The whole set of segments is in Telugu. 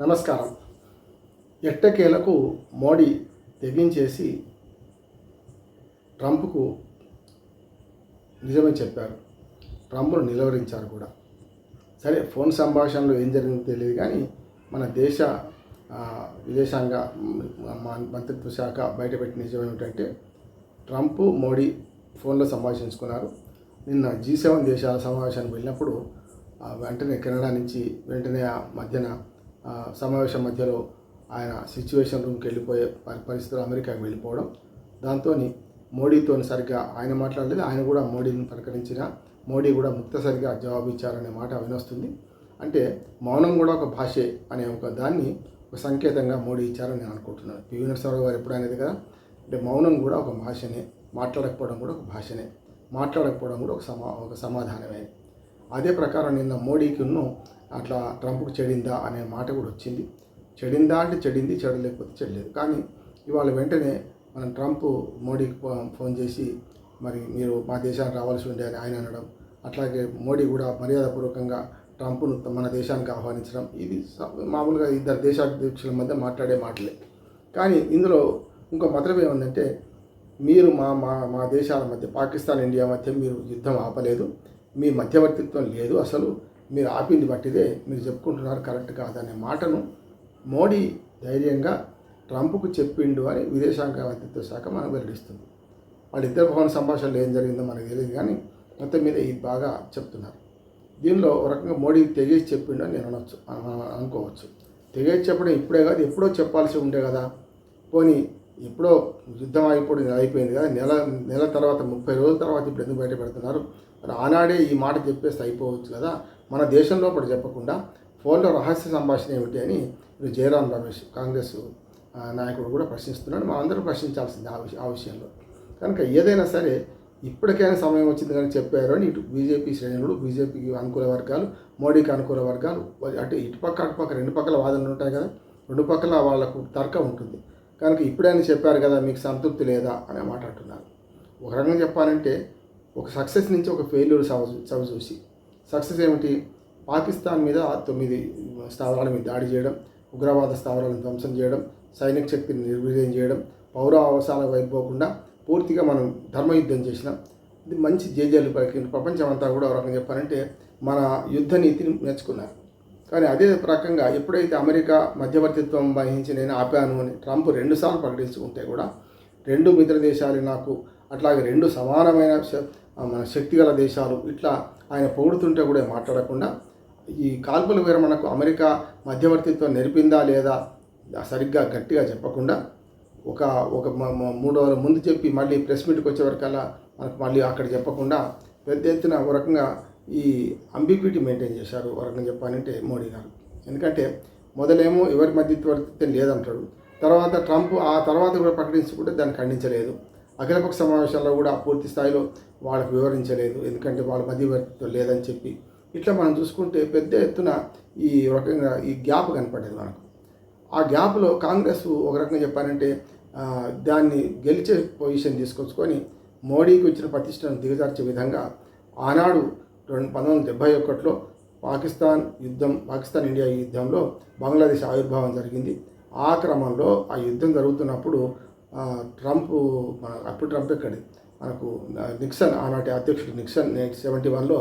నమస్కారం. ఎట్టకేలకు మోడీ తెగించేసి ట్రంప్కు నిజమే చెప్పారు. ట్రంప్ను నిలువరించారు కూడా. సరే ఫోన్ సంభాషణలో ఏం జరిగిందో తెలియదు కానీ మన దేశ విదేశాంగ మంత్రిత్వ శాఖ బయటపెట్టిన నిజం ఏమిటంటే ట్రంప్ మోడీ ఫోన్లో సంభాషించుకున్నారు. నిన్న జీ సెవెన్ దేశాల సమావేశానికి వెళ్ళినప్పుడు వెంటనే కెనడా నుంచి వెంటనే ఆ మధ్యన సమావేశం మధ్యలో ఆయన సిచ్యువేషన్ రూమ్కి వెళ్ళిపోయే పరి- పరిస్థితులు అమెరికాకి వెళ్ళిపోవడం. దాంతో మోడీతో సరిగ్గా ఆయన మాట్లాడలేదు. ఆయన కూడా మోడీని ప్రకటించిన మోడీ కూడా ముక్తసరిగా జవాబు ఇచ్చారనే మాట వినొస్తుంది. అంటే మౌనం కూడా ఒక భాషే అనే ఒక దాన్ని ఒక సంకేతంగా మోడీ ఇచ్చారని నేను అనుకుంటున్నాను. పివి నరసింహరావు గారు ఎప్పుడైనది కదా అంటే మౌనం కూడా ఒక భాషనే మాట్లాడకపోవడం కూడా ఒక భాషనే మాట్లాడకపోవడం కూడా ఒక సమా ఒక సమాధానమే. అదే ప్రకారం నిన్న మోడీకిను అట్లా ట్రంప్కు చెడిందా అనే మాట కూడా వచ్చింది. చెడిందా అంటే చెడింది చెడలేకపోతే చెడలేదు కానీ ఇవాళ వెంటనే మనం ట్రంప్ మోడీకి ఫోన్ చేసి మరి మీరు మా దేశానికి రావాల్సి ఉండే అని ఆయన అనడం అట్లాగే మోడీ కూడా మర్యాదపూర్వకంగా ట్రంప్ను మన దేశానికి ఆహ్వానించడం ఇది మామూలుగా ఇద్దరు దేశాధ్యక్షుల మధ్య మాట్లాడే మాటలే. కానీ ఇందులో ఇంకో మతలబ్ ఏముందంటే మీరు మా మా మా దేశాల మధ్య పాకిస్తాన్ ఇండియా మధ్య మీరు యుద్ధం ఆపలేదు మీ మధ్యవర్తిత్వం లేదు అసలు మీరు ఆపింది బట్టిదే మీరు చెప్పుకుంటున్నారు కరెక్ట్ కాదనే మాటను మోడీ ధైర్యంగా ట్రంప్కు చెప్పిండు అని విదేశాంగ మంత్రిత్వ శాఖ మనకు వెల్లడిస్తుంది. వాళ్ళిద్దరు భవన సంభాషణలో ఏం జరిగిందో మనకు తెలియదు కానీ మొత్తం మీద ఇది బాగా చెప్తున్నారు. దీనిలో ఒక రకంగా మోడీ తెగేసి చెప్పిండు అని నేను అనొచ్చు అనుకోవచ్చు. తెగేసి చెప్పడం ఇప్పుడే కాదు ఎప్పుడో చెప్పాల్సి ఉండే కదా. పోనీ ఎప్పుడో యుద్ధం అయిపోయి అయిపోయింది కదా నెల నెల తర్వాత ముప్పై రోజుల తర్వాత ఇప్పుడు ఎందుకు బయట పెడుతున్నారు మరి ఆనాడే ఈ మాట చెప్పేస్తే అయిపోవచ్చు కదా. మన దేశంలో కూడా చెప్పకుండా ఫోన్లో రహస్య సంభాషణ ఏమిటి అని ఇప్పుడు జయరాం రమేష్ కాంగ్రెస్ నాయకుడు కూడా ప్రశ్నిస్తున్నాడు. మా అందరూ ప్రశ్నించాల్సింది ఆ విషయం ఆ విషయంలో. కనుక ఏదైనా సరే ఇప్పటికైనా సమయం వచ్చింది కానీ చెప్పారు అని ఇటు బీజేపీ శ్రేణులు బీజేపీకి అనుకూల వర్గాలు మోడీకి అనుకూల వర్గాలు అంటే ఇటుపక్క అటుపక్క రెండు పక్కల వాదనలు ఉంటాయి కదా రెండు పక్కల వాళ్ళకు తర్కం ఉంటుంది. కనుక ఇప్పుడైనా చెప్పారు కదా మీకు సంతృప్తి లేదా? అనే మాట అంటున్నారు ఒక రకంగా చెప్పాలంటే ఒక సక్సెస్ నుంచి ఒక ఫెయిల్యూర్ చవి చవి చూసి సక్సెస్ ఏమిటి? పాకిస్తాన్ మీద తొమ్మిది స్థావరాల మీద దాడి చేయడం ఉగ్రవాద స్థావరాలను ధ్వంసం చేయడం సైనిక శక్తిని నిర్వీర్యం చేయడం పౌర అవసరాలకు వైపోకుండా పూర్తిగా మనం ధర్మయుద్ధం చేసినాం. ఇది మంచి జేజేలు పలికింది. ప్రపంచం అంతా కూడా ఒక రకంగా చెప్పాలంటే మన యుద్ధ నీతిని నేర్చుకున్నారు కానీ అదే రకంగా ఎప్పుడైతే అమెరికా మధ్యవర్తిత్వం వహించి నేను ఆపాను అని ట్రంప్ రెండుసార్లు ప్రకటించుకుంటే కూడా రెండు మిత్ర దేశాలు నాకు అట్లాగే రెండు సమానమైన మన శక్తిగల దేశాలు ఇట్లా ఆయన పొగుడుతుంటే కూడా మాట్లాడకుండా ఈ కాల్పుల విరమణకు అమెరికా మధ్యవర్తిత్వం నెరిపిందా లేదా సరిగ్గా గట్టిగా చెప్పకుండా ఒక ఒక మూడు రోజుల ముందు చెప్పి మళ్ళీ ప్రెస్ మీట్కి వచ్చేవరకల్లా మనకు మళ్ళీ అక్కడ చెప్పకుండా పెద్ద ఎత్తున ఒక రకంగా ఈ అంబిక్విటీ మెయింటైన్ చేశారు. ఒక రకంగా చెప్పాలంటే మోడీ గారు. ఎందుకంటే మొదలేమో ఎవరి మధ్యవర్తిత్వం లేదంటాడు. తర్వాత ట్రంప్ ఆ తర్వాత కూడా ప్రకటించుకుంటే దాన్ని ఖండించలేదు. అఖిలపక్ష సమావేశాల్లో కూడా పూర్తి స్థాయిలో వాళ్ళకు వివరించలేదు. ఎందుకంటే వాళ్ళ మధ్యవర్తిత్వం లేదని చెప్పి ఇట్లా మనం చూసుకుంటే పెద్ద ఎత్తున ఈ రకంగా ఈ గ్యాప్ కనపడేది మనకు. ఆ గ్యాప్లో కాంగ్రెస్ ఒక రకంగా చెప్పాలంటే దాన్ని గెలిచే పొజిషన్ తీసుకొచ్చుకొని మోడీకి వచ్చిన ప్రతిష్టను దిగజార్చే విధంగా ఆనాడు రెండు పంతొమ్మిది వందల డెబ్బై ఒకటిలో పాకిస్తాన్ యుద్ధం పాకిస్తాన్ ఇండియా యుద్ధంలో బంగ్లాదేశ్ ఆవిర్భావం జరిగింది. ఆ క్రమంలో ఆ యుద్ధం జరుగుతున్నప్పుడు ట్రంప్ మన అప్పుడు ట్రంప్ ఎక్కడి? మనకు నిక్సన్ ఆనాటి అధ్యక్షుడు నిక్సన్ సెవెంటీ వన్లో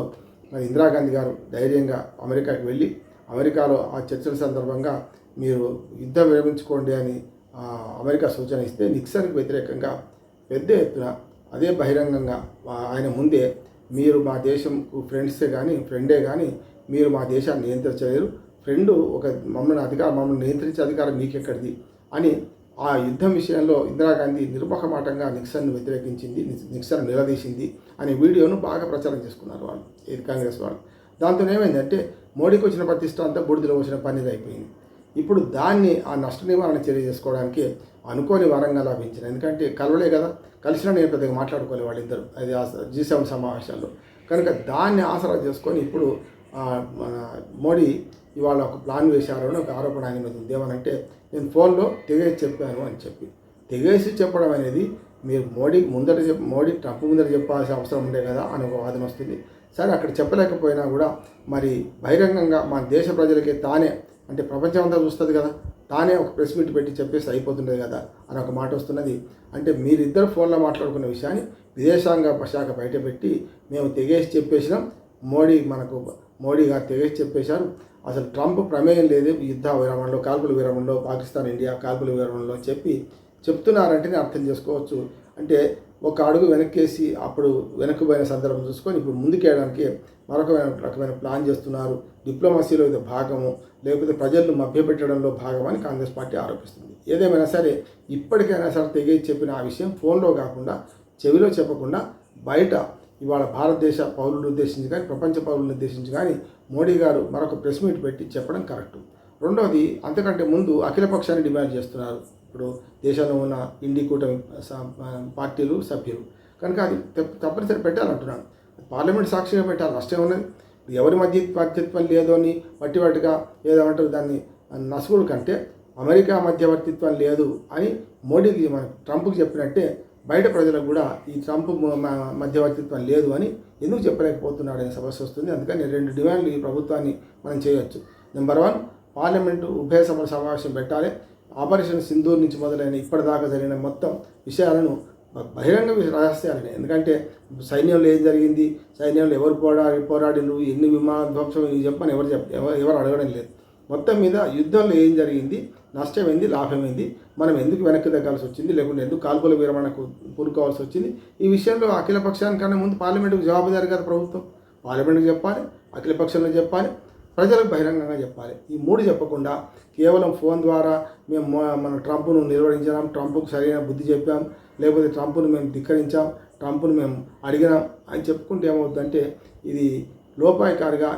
మరి ఇందిరాగాంధీ గారు ధైర్యంగా అమెరికాకి వెళ్ళి అమెరికాలో ఆ చర్చల సందర్భంగా మీరు యుద్ధం విరమించుకోండి అని అమెరికా సూచన ఇస్తే నిక్సన్కి వ్యతిరేకంగా పెద్ద ఎత్తున అదే బహిరంగంగా ఆయన ముందే మీరు మా దేశంకు ఫ్రెండ్సే కానీ ఫ్రెండే కానీ మీరు మా దేశాన్ని నియంత్రించలేరు. ఫ్రెండ్ ఒక మమ్మల్ని అధికారం మమ్మల్ని నియంత్రించే అధికారం మీకెక్కడిది? అని ఆ యుద్ధం విషయంలో ఇందిరాగాంధీ నిర్మహమాటంగా నిక్సన్ను వ్యతిరేకించింది నిక్సన్ నిలదీసింది అనే వీడియోను బాగా ప్రచారం చేసుకున్నారు వాళ్ళు ఇది కాంగ్రెస్ వాళ్ళు. దాంతో ఏమైందంటే మోడీకి వచ్చిన ప్రతిష్ట అంతా బూడిదలో వచ్చిన పనిది అయిపోయింది. ఇప్పుడు దాన్ని ఆ నష్ట నివారణ చర్య చేసుకోవడానికి అనుకోని వరంగా లభించిన ఎందుకంటే కలవలే కదా కలిసిన నేను పెద్దగా మాట్లాడుకోలే వాళ్ళిద్దరు అది జీ సెవెన్ సమావేశాల్లో. కనుక దాన్ని ఆసరా చేసుకొని ఇప్పుడు మోడీ ఇవాళ ఒక ప్లాన్ వేశారు అని ఒక ఆరోపణ ఆయన మీద ఉంది. ఏమనంటే నేను ఫోన్లో తెగేసి చెప్పాను అని చెప్పి. తెగేసి చెప్పడం అనేది మీరు మోడీ ముందట చెప్ మోడీ ట్రంప్ ముందట చెప్పాల్సిన అవసరం ఉండే కదా అని ఒక వాదన వస్తుంది. సరే అక్కడ చెప్పలేకపోయినా కూడా మరి బహిరంగంగా మన దేశ ప్రజలకి తానే అంటే ప్రపంచం అంతా చూస్తుంది కదా తానే ఒక ప్రెస్ మీట్ పెట్టి చెప్పేసి అయిపోతుండేది కదా అని ఒక మాట వస్తున్నది. అంటే మీరిద్దరు ఫోన్లో మాట్లాడుకున్న విషయాన్ని విదేశాంగ శాఖ బయటపెట్టి మేము తెగేసి చెప్పేసినాం. మోడీ మనకు మోడీ గారు తెగేసి చెప్పేశారు. అసలు ట్రంప్ ప్రమేయం లేదు యుద్ధ విరామంలో కాల్పుల విరామంలో పాకిస్తాన్ ఇండియా కాల్పుల విరామంలో చెప్పి చెప్తున్నారంటేనే అర్థం చేసుకోవచ్చు. అంటే ఒక అడుగు వెనక్కేసి అప్పుడు వెనక్కుపోయిన సందర్భం చూసుకొని ఇప్పుడు ముందుకేయడానికి మరొక రకమైన ప్లాన్ చేస్తున్నారు. డిప్లొమసీలో ఇది భాగము లేకపోతే ప్రజలను మభ్యపెట్టడంలో భాగమని కాంగ్రెస్ పార్టీ ఆరోపిస్తుంది. ఏదేమైనా సరే ఇప్పటికైనా సరే తెగేసి చెప్పిన ఆ విషయం ఫోన్లో కాకుండా చెవిలో చెప్పకుండా బయట ఇవాళ భారతదేశ పౌరులు ఉద్దేశించి కానీ ప్రపంచ పౌరులను ఉద్దేశించి కానీ మోడీ గారు మరొక ప్రెస్ మీట్ పెట్టి చెప్పడం కరెక్టు. రెండవది అంతకంటే ముందు అఖిలపక్షాన్ని డిమాండ్ చేస్తున్నారు. ఇప్పుడు దేశంలో ఉన్న ఇండి కూటమి పార్టీలు సభ్యులు. కనుక అది తప్పనిసరి పెట్టాలంటున్నాను. పార్లమెంట్ సాక్షిగా పెట్టాలి నష్టం ఉన్నది. ఎవరి మధ్య మధ్యత్వం లేదు అని వట్టివాటిగా ఏదంటారు దాన్ని నసుగుడు కంటే అమెరికా మధ్యవర్తిత్వం లేదు అని మోడీకి మన ట్రంప్కి చెప్పినట్టే బయట ప్రజలకు కూడా ఈ ట్రంప్ మధ్యవర్తిత్వం లేదు అని ఎందుకు చెప్పలేకపోతున్నాడు అనే సమస్య వస్తుంది. అందుకని రెండు డిమాండ్లు ఈ ప్రభుత్వాన్ని మనం చేయొచ్చు. నెంబర్ వన్ పార్లమెంటు ఉభయ సభల సమావేశం పెట్టాలి. ఆపరేషన్ సింధూర్ నుంచి మొదలైన ఇప్పటిదాకా జరిగిన మొత్తం విషయాలను బహిరంగ రహస్యాలని. ఎందుకంటే సైన్యంలో ఏం జరిగింది? సైన్యంలో ఎవరు పోరాడి పోరాడినరు ఎన్ని విమాన ధ్వంసం ఇవి చెప్పని ఎవరు చెప్ ఎవరు ఎవరు అడగడం లేదు. మొత్తం మీద యుద్ధంలో ఏం జరిగింది? నష్టమైంది? లాభమైంది? మనం ఎందుకు వెనక్కి తగ్గాల్సి వచ్చింది? లేకుంటే ఎందుకు కాల్పుల విరమణకు పూనుకోవాల్సి వచ్చింది? ఈ విషయంలో అఖిల పక్షానికన్నా ముందు పార్లమెంటుకు జవాబుదారి కదా ప్రభుత్వం. పార్లమెంట్కి చెప్పాలి అఖిల పక్షంలో చెప్పాలి ప్రజలకు బహిరంగంగా చెప్పాలి. ఈ మూడు చెప్పకుండా కేవలం ఫోన్ ద్వారా మేము మన ట్రంప్ను నిర్వహించాం ట్రంప్కు సరైన బుద్ధి చెప్పాం లేకపోతే ట్రంప్ను మేము ధిక్కరించాం ట్రంప్ను మేము అడిగినాం అని చెప్పుకుంటే ఏమవుతుందంటే ఇది లోపాయకారిగా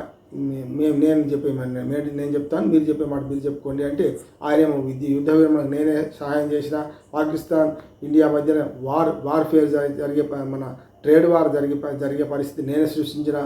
మేము నేను చెప్పే మాట నేను నేను చెప్తాను మీరు చెప్పే మాట మీరు చెప్పుకోండి అంటే ఆయన ఏమో యుద్ధ విరమణకు నేనే సహాయం చేసిన పాకిస్తాన్ ఇండియా మధ్యన వార్ వార్ఫేర్ జరిగే మన ట్రేడ్ వార్ జరిగే జరిగే పరిస్థితి నేనే సృష్టించిన.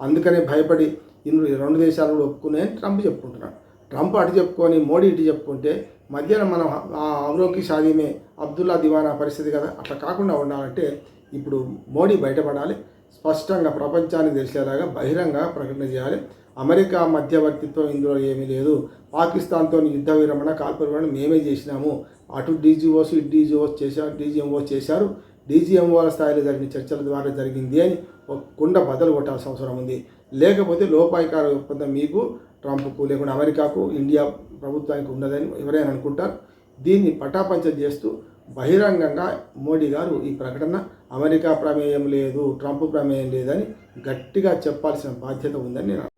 అందుకనే భయపడి ఇన్ని రెండు దేశాలు కూడా ఒప్పుకునే ట్రంప్ చెప్పుకుంటున్నాడు. ట్రంప్ అటు చెప్పుకొని మోడీ ఇటు చెప్పుకుంటే మధ్యన మనం ఆ అవరోకి సాధ్యమే అబ్దుల్లా దివానా పరిస్థితి కదా అట్లా కాకుండా ఉండాలంటే ఇప్పుడు మోడీ బయటపడాలి. స్పష్టంగా ప్రపంచానికి తెలిసేలాగా బహిరంగ ప్రకటన చేయాలి. అమెరికా మధ్యవర్తిత్వం ఇందులో ఏమీ లేదు. పాకిస్తాన్తో యుద్ధ విరమణ కాల్పురమణ మేమే చేసినాము. అటు డీజీఓస్ ఇటు డీజీఓస్ చేశారు డీజీఎంఓ చేశారు. డీజీఎంఓల స్థాయిలో జరిగిన చర్చల ద్వారా జరిగింది అని ఒక కుండ బదలు కొట్టాల్సిన అవసరం ఉంది. లేకపోతే లోపాయికార ఒప్పందం మీకు ట్రంప్కు లేకుండా అమెరికాకు ఇండియా ప్రభుత్వానికి ఉన్నదని ఎవరైనా అనుకుంటారు. దీన్ని పటాపంచం చేస్తూ బహిరంగంగా మోడీ గారు ఈ ప్రకటన అమెరికా ప్రమేయం లేదు ట్రంప్ ప్రమేయం లేదని గట్టిగా చెప్పాల్సిన బాధ్యత ఉందని నేను